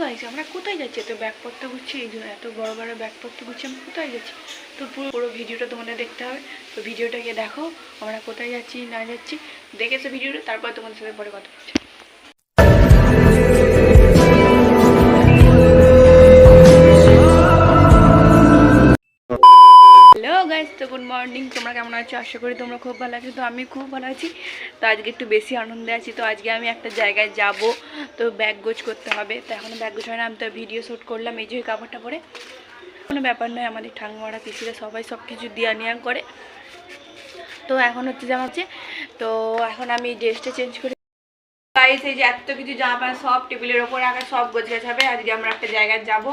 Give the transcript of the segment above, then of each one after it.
Guys আমরা কোথায় যাচ্ছি? এত ব্যাগপত্র ঘুরছি এই জন্য এত বড় বড় ব্যাগপত্র ঘুরছি আমরা কোথায় যাচ্ছি? তো পুরো পুরো ভিডিওটা তোমাদের দেখতে হবে। তো ভিডিওটাকে দেখো, আমরা কোথায় যাচ্ছি, না যাচ্ছি, দেখেছ ভিডিওটা, তারপর তোমাদের সাথে পরে কথা বলছি। আছো, আশা করি তোমরা খুব ভালো আছো। তো আমি খুব ভালো আছি, তো আজকে একটু বেশি আনন্দে আছি। তো আজকে আমি একটা জায়গায় যাব, তো ব্যাগ গোছ করতে হবে। তো এখনও ব্যাগ গোছ হয় না, আমি তো ভিডিও শ্যুট করলাম, এই যে কাপড়টা পরে। কোনো ব্যাপার নয়, আমাদের ঠাকুমারা, পিসিরা সবাই সব কিছু দিয়া নেওয়া করে। তো এখন হচ্ছে জামা হচ্ছে তো এখন আমি ড্রেসটা চেঞ্জ করে গাইস এই যে এত কিছু জামা প্যান্ট সব টেবিলের ওপর রাখা, সব গোছগাছ হবে। আজকে আমরা একটা জায়গায় যাব।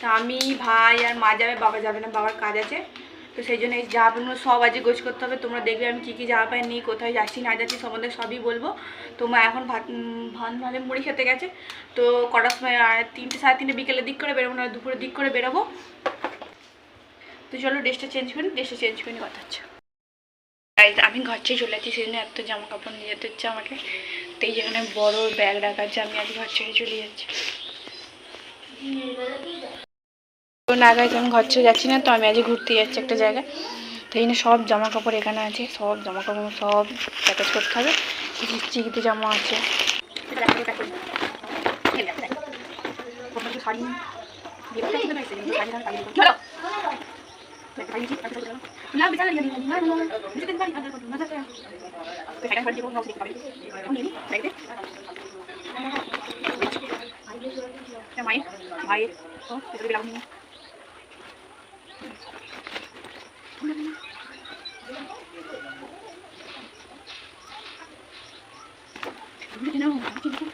তা আমি, ভাই আর মা যাবে, বাবা যাবে না, বাবার কাজ আছে। তো সেই জন্য এই জামা প্যান্টগুলো সব আজকে গোছ করতে হবে। তোমরা দেখবে আমি কী কী জামা প্যান্ট নিই কোথায় যাচ্ছি, না যাচ্ছি সম্বন্ধে সবই বলব। তো মা এখন ভাত ভাত মানে মুড়ি খেতে গেছে। তো কটার সময় তিনটে, সাড়ে তিনটে বিকেলের দিক করে বেরোবো, না দুপুরের দিক করে বেরোবো। তো চলো ড্রেসটা চেঞ্জ করি, ড্রেসটা চেঞ্জ করে, কথা হচ্ছে। আমি ঘর ছেড়ে চলে যাচ্ছি, সেজন্য এত জামা কাপড় নিয়ে যেতে হচ্ছে আমাকে। তো এই যেখানে বড় ব্যাগ রাখা আমি আজ ঘর ছেড়ে চলে যাচ্ছি। না গাইজ, আমি ঘর ছেড়ে যাচ্ছি না, তো আমি আজ ঘুরতে যাচ্ছি একটা জায়গায়। তো এই সব জামা কাপড় এখানে আছে, সব জামা কাপড় সব প্যাকেজ করতে হবে। চিকিতে জামা আছে। মায়ের ও ভেতরে গেলাম নিয়ে আমার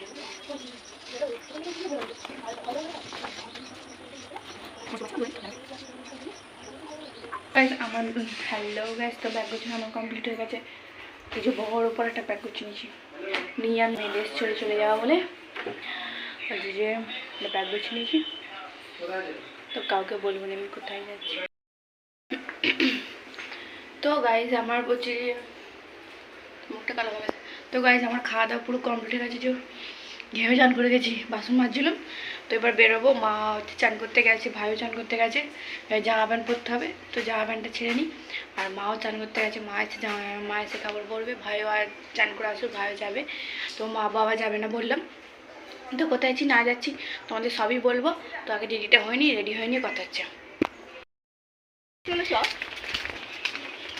Guys, আমার হ্যালো গ্যাস তো ব্যাগ গুছিয়ে আমার কমপ্লিট হয়ে গেছে। যে বড় উপর একটা ব্যাগ গুছিয়ে নিয়েছি। নিয়ে আমি দেশ ছেড়ে চলে যাওয়া বলে। ওই যে ব্যাগ গুছিয়ে নিয়েছি। তো কাউকে বলব না আমি কোথায় যাচ্ছি। তো গাইজ আমার বলছি যে মুখটা কালো হবে তো গাইজ আমার খাওয়া দাওয়া পুরো কমপ্লিট হয়ে গেছে যে ঘেমে চান করে গেছি বাসন মাজছিলাম। তো এবার বেরোবো মা হচ্ছে চান করতে গেছে ভাইও চান করতে গেছে জামা প্যান্ট পরতে হবে তো জামা প্যান্টটা ছেড়ে নিই। আর মাও চান করতে গেছে মা এসে জামা মা এসে কাপড় পরবে ভাইও আর চান করে আসুক ভাইও যাবে। তো মা বাবা যাবে না বললাম। তো কোথায় আছি না যাচ্ছি তোমাদের সবই বলব। তো আগে রেডিটা হয়নি রেডি হয়নি কথা হচ্ছে।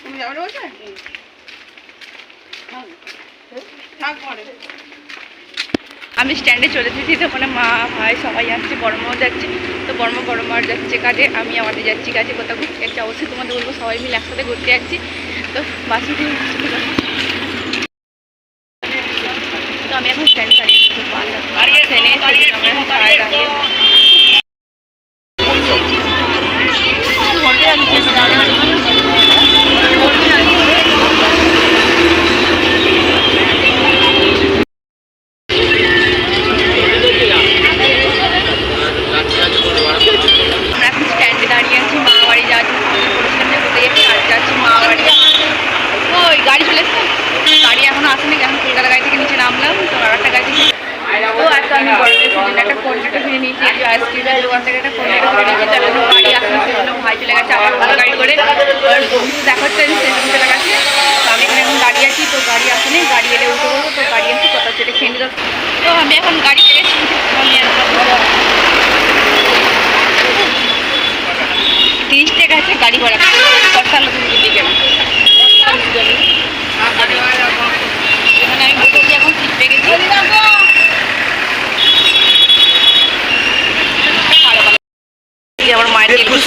তুমি যাবে না আমি স্ট্যান্ডে চলে এসেছি তো ওখানে মা ভাই সবাই যাচ্ছে বড় মাও যাচ্ছে তো বড় মা বড় মার যাচ্ছে কাজে আমি আমাদের যাচ্ছি কাজে কোথাও ঘুরতে। যাচ্ছি অবশ্যই তোমাদের বলব সবাই মিলে একসাথে ঘুরতে যাচ্ছি। তো বাসে তো আমি এখন স্ট্যান্ডে দাঁড়িয়ে ট্রেনে আমরা দাঁড়িয়ে দাঁড়িয়ে আমরা এখন স্ট্যান্ডে দাঁড়িয়ে আছি মা বাড়ি যাচ্ছি বলেছিলাম যে কোথায় যাচ্ছি আর যাচ্ছি মা বাড়ি ওই গাড়ি চলে এসছে গাড়ি এখনও আসেনি এখন কলকাতা গাড়ি থেকে নিচে নামলাম তো আর একটা গাড়ি থেকে তো আজকে আমি বড় জন্য একটা কর্নেটো কিনে নিয়েছি এই দোকান থেকে একটা কর্নেটো কিনে নিয়েছি তো এখনও গাড়ি আসেনি সেজন্য ভাই চলে গেছে, আবার গাড়ি করে। স্টেশন চলে গেছে। তো আমি এখানে এখন গাড়ি আছি, তো গাড়ি আসেনি, গাড়ি এলে উঠে বলব গাড়ি আসি কথা তো আমি এখন গাড়ি পেয়েছি আমি একদম গাড়ি ভাড়া না এখানে আমি বসেছি এখন সিট পেয়ে গেছি এই যে আমার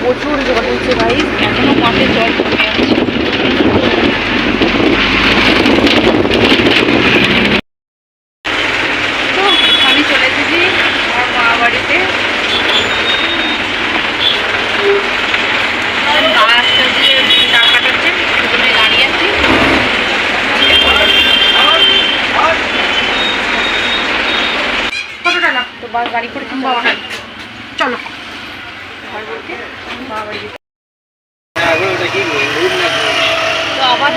প্রচুর জল হয়েছে ভাই। এখনও মাঠে জল কমে আছে। গাড়ি করে চলো তো আবার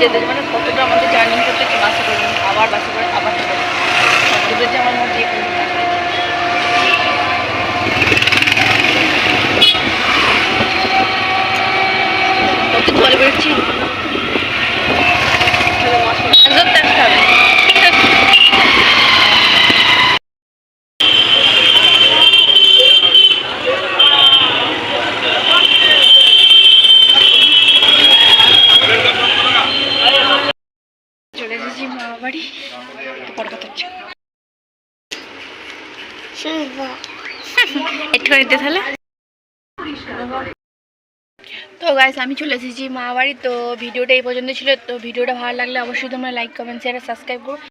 যেতে। মানে কতটা আমাদের জার্নি করতে কি বাসে করে, আবার করে, আবার টোটো টোটো যে আমার মধ্যে কত জল বেরোচ্ছি একদম দেখতে হবে চলে এসেছি মামা বাড়ি তো পরে কথা হচ্ছে তো গাইস আমি চলে এসেছি মা বাড়ি, তো ভিডিওটা এই পর্যন্ত ছিল। তো ভিডিওটা ভালো লাগলে অবশ্যই তোমরা লাইক কমেন্ট শেয়ার সাবস্ক্রাইব করো।